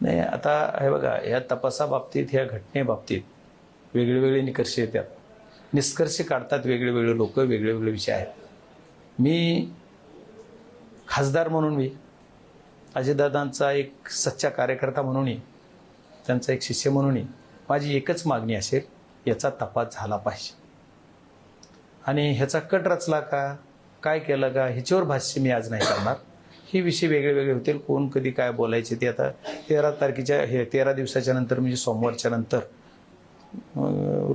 नाही आता हे बघा या तपासाबाबतीत ह्या घटनेबाबतीत वेगळे वेगळे येतात. निष्कर्ष काढतात वेगळे वेगळे लोक वेगळे वेगळे विषय आहेत. मी खासदार म्हणून मी अजयदादांचा एक सच्चा कार्यकर्ता म्हणूनही त्यांचा एक शिष्य म्हणूनही माझी एकच मागणी असेल याचा तपास झाला पाहिजे. आणि ह्याचा कट रचला का काय केलं का ह्याच्यावर भाष्य मी आज नाही करणार. हे विषय वेगळे वेगळे होतील. कोण कधी काय बोलायचे ते आता तेरा तारखेच्या हे तेरा दिवसाच्या नंतर म्हणजे सोमवारच्या नंतर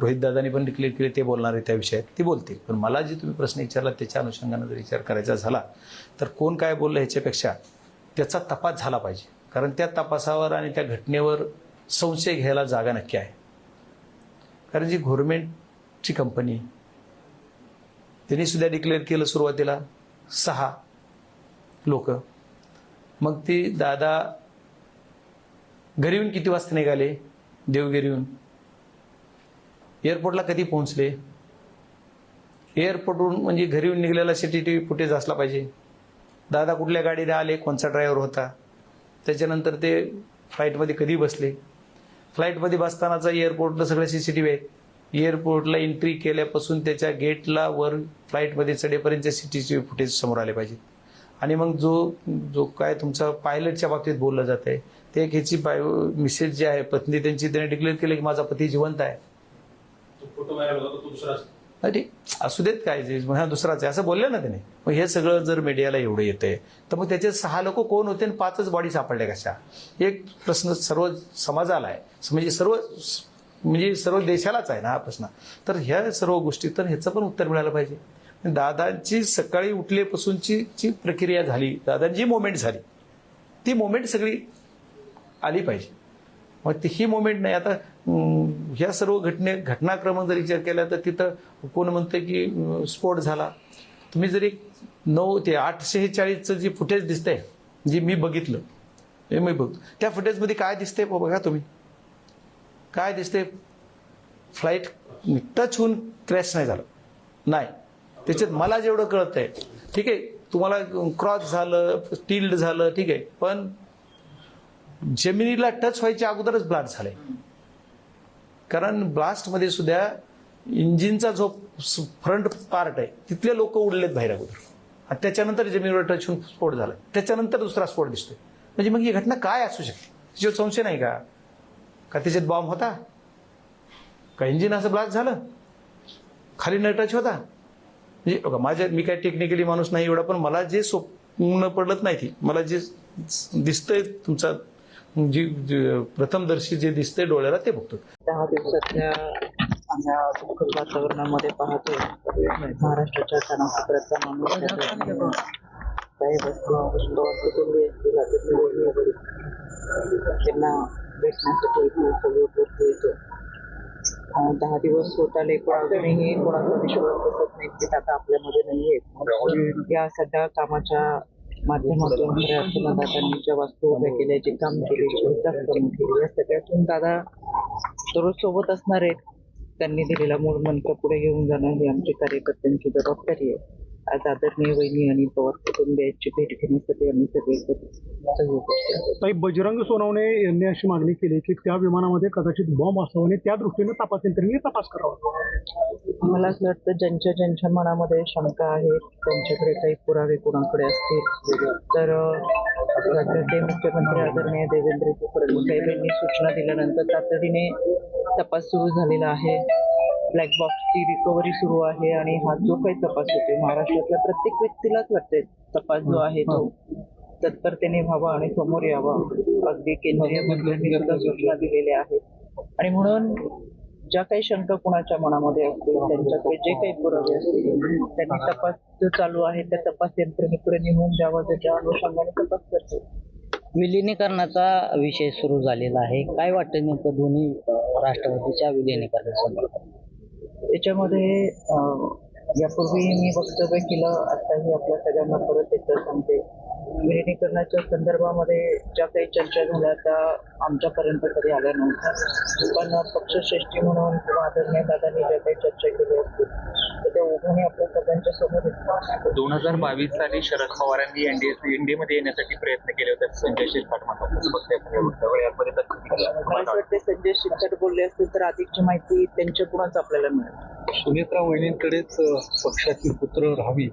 रोहित दादानी पण डिक्लेअर केले ते बोलणार आहे त्या विषयात. ते बोलतील. पण मला जे तुम्ही प्रश्न विचारला त्याच्या अनुषंगानं जर विचार करायचा झाला तर कोण काय बोललं ह्याच्यापेक्षा त्याचा तपास झाला पाहिजे. कारण त्या तपासावर आणि त्या घटनेवर संशय घ्यायला जागा नक्की आहे. कारण जी गव्हर्मेंटची कंपनी त्यांनी सुद्धा डिक्लेअर केलं सुरुवातीला सहा. लोक. मग ती दादा घरी येऊन किती वाजता निघाले? देवगिरीहून एअरपोर्टला कधी पोहोचले? एअरपोर्टवरून म्हणजे घरी येऊन निघालेला सी टी टी फुटेज असला पाहिजे. दादा कुठल्या गाडीने आले? कोणचा ड्रायव्हर होता? त्याच्यानंतर ते फ्लाईटमध्ये कधी बसले? फ्लाईटमध्ये बसतानाचा एअरपोर्टला सगळं सी सी टी व्ही आहे. एअरपोर्टला एंट्री केल्यापासून त्याच्या गेटला वर फ्लाईटमध्ये चढेपर्यंत सी टी टी फुटेज समोर आले पाहिजे. आणि मग जो जो काय तुमचा पायलटच्या बाबतीत बोललं जात आहे ते एक ह्याची बाय मिसेस जी आहे पत्नी त्यांची त्याने डिक्लेअर केलं की माझा पती जिवंत आहे. अरे असू देत काय जे हा दुसराच आहे. असं बोलले ना त्याने. मग हे सगळं जर मीडियाला एवढं येतंय तर मग त्याचे सहा लोक कोण होते आणि पाचच बॉडी सापडल्या कशा? एक प्रश्न सर्व समाजाला आहे. म्हणजे सर्व म्हणजे सर्व देशालाच आहे ना हा प्रश्न. तर ह्या सर्व गोष्टी तर ह्याचं पण उत्तर मिळालं पाहिजे. दादांची सकाळी उठलेपासूनची जी प्रक्रिया झाली दादांची मोमेंट झाली ती मोमेंट सगळी आली पाहिजे. मग ती ही मोमेंट नाही. आता ह्या सर्व घटने घटनाक्रम जर विचार केला तर तिथं कोण म्हणतं की स्फोट झाला. तुम्ही जरी नऊ ते आठशे चाळीसचं जे फुटेज दिसतंय जे मी बघितलं हे मी बघतो त्या फुटेजमध्ये काय दिसते बघा तुम्ही. काय दिसते फ्लाईट टच होऊन क्रॅश नाही झालं. नाही. त्याच्यात मला जेवढं कळतंय ठीक आहे तुम्हाला क्रॉस झालं टिल्ड झालं ठीक आहे पण जमिनीला टच व्हायच्या अगोदरच ब्लास्ट झालंय. कारण ब्लास्टमध्ये सुद्धा इंजिनचा जो फ्रंट पार्ट आहे तिथले लोक उडलेत बाहेर अगोदर. आणि त्याच्यानंतर जमिनीवर टच होऊन स्फोट झाला त्याच्यानंतर दुसरा स्फोट दिसतोय. म्हणजे मग ही घटना काय असू शकते? त्याच्यावर संशय नाही का? का त्याच्यात बॉम्ब होता? का इंजिन असं ब्लास्ट झालं? खाली न टच होता? म्हणजे बघा माझ्या मी काय टेक्निकली माणूस नाही एवढा पण मला जे स्वप्न पडत नाही ती. मला जे दिसतंय तुमचा जी प्रथमदर्शी जे दिसतंय डोळ्याला ते बघतो दहा दिवसातल्या आम्ही वातावरणामध्ये पाहतोय महाराष्ट्राच्या तणावपूरचा माणूस काही त्यांना भेटण्यासाठी इथे येतो. दहा दिवस होत आले पण अजूनही कोणाचा विश्वास बसत नाही की आता आपल्यामध्ये नाहीये. या सध्या कामाच्या माध्यमातून खऱ्या अर्थानं दादांनी ज्या वास्तू उभ्या केल्या जे काम केले जे विकास कामं या सगळ्यातून दादा दररोज सोबत असणार आहेत. त्यांनी दिलेला मूळ मंत्र पुढे घेऊन जाणं ही आमची कार्यकर्त्यांची जबाबदारी आहे. आज आदरणीय वहिनी आणि पवार कुटुंबियांची भेट घेण्यासाठी आम्ही सगळे एकत्र. ताई बजरंग सोनवणे यांनी अशी मागणी केली की त्या विमानामध्ये कदाचित बॉम्ब असावा आणि त्या दृष्टीने तपास यंत्रणेने तपास करावा. मला असं वाटतं ज्यांच्या ज्यांच्या मनामध्ये शंका आहेत त्यांच्याकडे काही पुरावे कोणाकडे असतील? तर राज्याचे मुख्यमंत्री आदरणीय देवेंद्रजी फडणवीस साहेब यांनी सूचना दिल्यानंतर तातडीने तपास सुरू झालेला आहे. ब्लॅक बॉक्सची रिकव्हरी सुरू आहे आणि हा जो काही तपास होते महाराष्ट्रातल्या प्रत्येक व्यक्तीलाच वाटतंय तपास जो आहे तो तत्परतेने व्हावा आणि समोर यावा. अगदी केंद्रीय मंत्र्यांनी सुद्धा सूचना दिलेल्या आहेत. आणि म्हणून ज्या काही शंका कुणाच्या मनामध्ये असतील त्यांच्याकडे जे काही पुरावे असतील त्यांनी तपास जो चालू आहे त्या तपास यंत्रणेकडे निघून द्यावा त्याच्या अनुषंगाने तपास करतो विलिनीकरणाचा विषय सुरू झालेला आहे. काय वाटतं नेमकं दोन्ही राष्ट्रपतीच्या राष्ट्रवादीच्या विलिनीकरणासंदर्भात? त्याच्यामध्ये यापूर्वी मी वक्तव्य केलं आताही आपल्या सगळ्यांना परत एकदा सांगते. विलिनीकरणाच्या संदर्भामध्ये ज्या काही चर्चा झाल्या त्या आमच्यापर्यंत कधी आल्या नव्हत्या. पण पक्षश्रेष्ठी म्हणून किंवा आदरणीय दादांनी ज्या काही चर्चा केली असतील तर त्या आपल्या सगळ्यांच्या समोर येतात. दोन हजार बावीस साली शरद पवारांनी एनडीए एनडीए मध्ये येण्यासाठी प्रयत्न केले होते संजय सगळ्या गोष्टीवर यामध्ये मला असं वाटतं संजय शिरसाट बोलले असतील तर अधिकची माहिती त्यांच्याकडूनच आपल्याला मिळेल? सुनेत्रा वहिनींकडेच पक्षाची पुत्र राहावी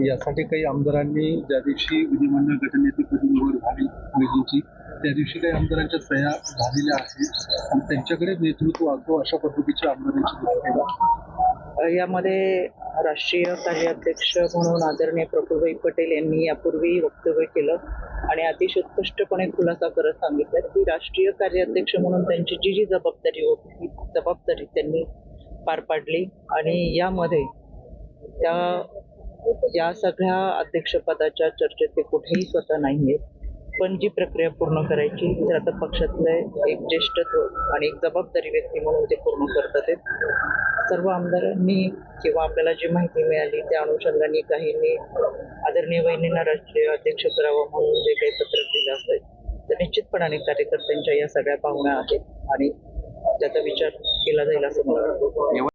यासाठी काही आमदारांनी ज्या दिवशी विधिमंडळ गटनेतेपदी निवड झाली वहिनींची त्या दिवशी काही आमदारांच्या सह्या झालेल्या आहेत. आणि त्यांच्याकडे नेतृत्व असो अशा पद्धतीच्या आमदारांची यामध्ये राष्ट्रीय कार्याध्यक्ष म्हणून आदरणीय प्रफुल्लभाई पटेल यांनी यापूर्वी वक्तव्य केलं आणि अतिशय उत्कृष्टपणे खुलासा करत सांगितलं. की राष्ट्रीय कार्याध्यक्ष म्हणून त्यांची जी जी जबाबदारी होती ती जबाबदारी त्यांनी पार पाडली. आणि यामध्ये त्या या सगळ्या अध्यक्षपदाच्या चर्चेत ते कुठेही स्वतः नाही आहेत पण जी प्रक्रिया पूर्ण करायची तर आता पक्षातले एक ज्येष्ठत्व आणि एक जबाबदारी व्यक्ती म्हणून ते पूर्ण करतात सर्व आमदारांनी किंवा आपल्याला जी माहिती मिळाली त्या अनुषंगाने काहींनी आदरणीय वहिनींना राष्ट्रीय अध्यक्ष करावं म्हणून जे काही पत्रक दिलं असेल तर निश्चितपणाने कार्यकर्त्यांच्या या सगळ्या भावना आहेत आणि त्याचा विचार केला जाईल असं मला वाटतं.